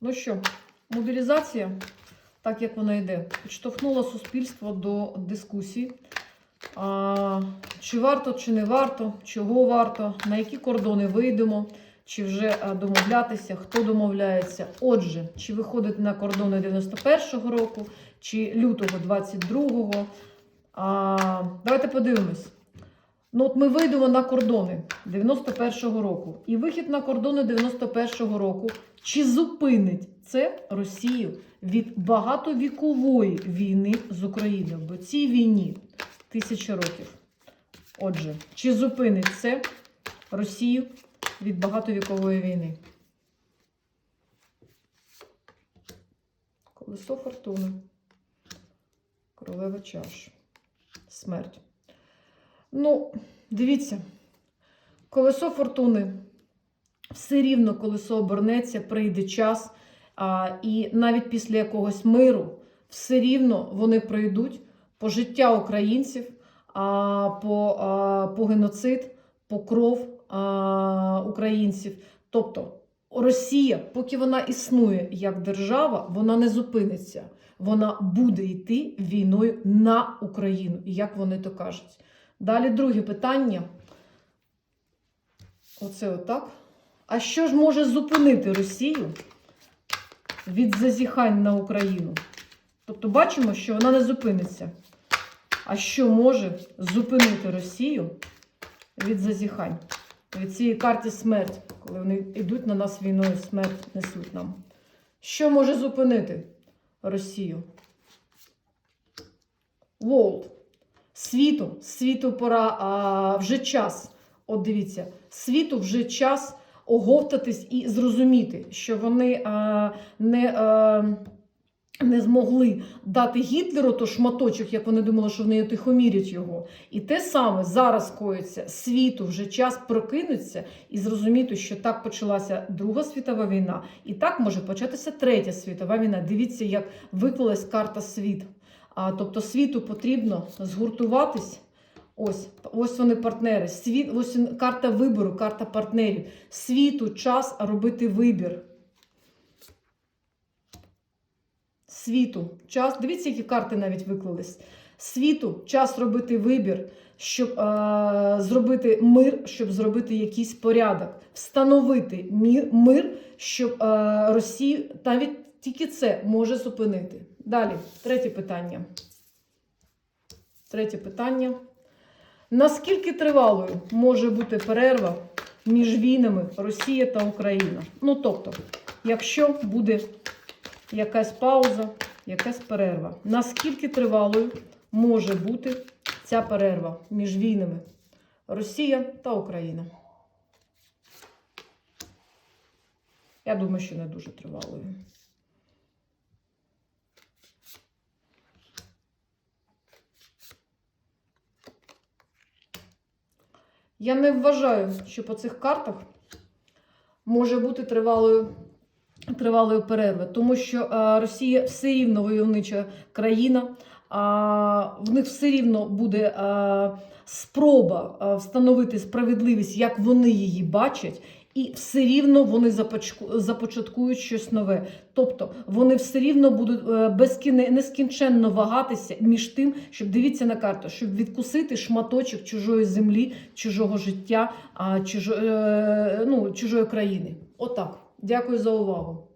Ну що, мобілізація, так як вона йде, підштовхнула суспільство до дискусій. А, чи варто, чи не варто, чого варто, на які кордони вийдемо, чи вже домовлятися, хто домовляється. Отже, чи виходить на кордони 91-го року, чи лютого 22-го. А, давайте подивимось. Ну, от ми вийдемо на кордони 91-го року. І вихід на кордони 91-го року чи зупинить це Росію від багатовікової війни з Україною? Бо цій війні тисяча років. Отже, чи зупинить це Росію від багатовікової війни? Колесо фортуни. Королева чаш. Смерть. Ну, дивіться, колесо фортуни все рівно колесо обернеться, прийде час, а, і навіть після якогось миру все рівно вони пройдуть по життя українців, а, по, а, по геноцид, по кров а, українців. Тобто Росія, поки вона існує як держава, вона не зупиниться. Вона буде йти війною на Україну, як вони то кажуть. Далі друге питання. Оце отак. А що ж може зупинити Росію від зазіхань на Україну? Тобто бачимо, що вона не зупиниться. А що може зупинити Росію від зазіхань? Від цієї карти смерть, коли вони йдуть на нас війною, смерть несуть нам. Що може зупинити Росію? Волт. Світу, світу пора а, вже час. От дивіться, світу вже час оговтатись і зрозуміти, що вони а, не, а, не змогли дати Гітлеру то шматочок, як вони думали, що вони тихомірять його. І те саме зараз коїться. Світу вже час прокинуться і зрозуміти, що так почалася Друга світова війна, і так може початися Третя світова війна. Дивіться, як виклалась карта світ. Тобто світу потрібно згуртуватись. Ось, ось вони партнери. Світ, ось карта вибору, карта партнерів. Світу час робити вибір. Світу час. Дивіться, які карти навіть виклались. Світу час робити вибір, щоб е, зробити мир, щоб зробити якийсь порядок, встановити мір, мир, щоб е, Росію навіть тільки це може зупинити. Далі, третє питання. Третє питання. Наскільки тривалою може бути перерва між війнами Росія та Україна? Ну, тобто, якщо буде якась пауза, якась перерва, наскільки тривалою може бути ця перерва між війнами Росія та Україна? Я думаю, що не дуже тривалою. Я не вважаю, що по цих картах може бути тривалою, тривалою перерви, тому що е, Росія все рівно войовнича країна, а в них все рівно буде е, спроба е, встановити справедливість, як вони її бачать. І все рівно вони започаткують щось нове. Тобто вони все рівно будуть е, безкіне, нескінченно вагатися між тим, щоб дивіться на карту, щоб відкусити шматочок чужої землі, чужого життя, чужо, е, ну, чужої країни. Отак. Дякую за увагу.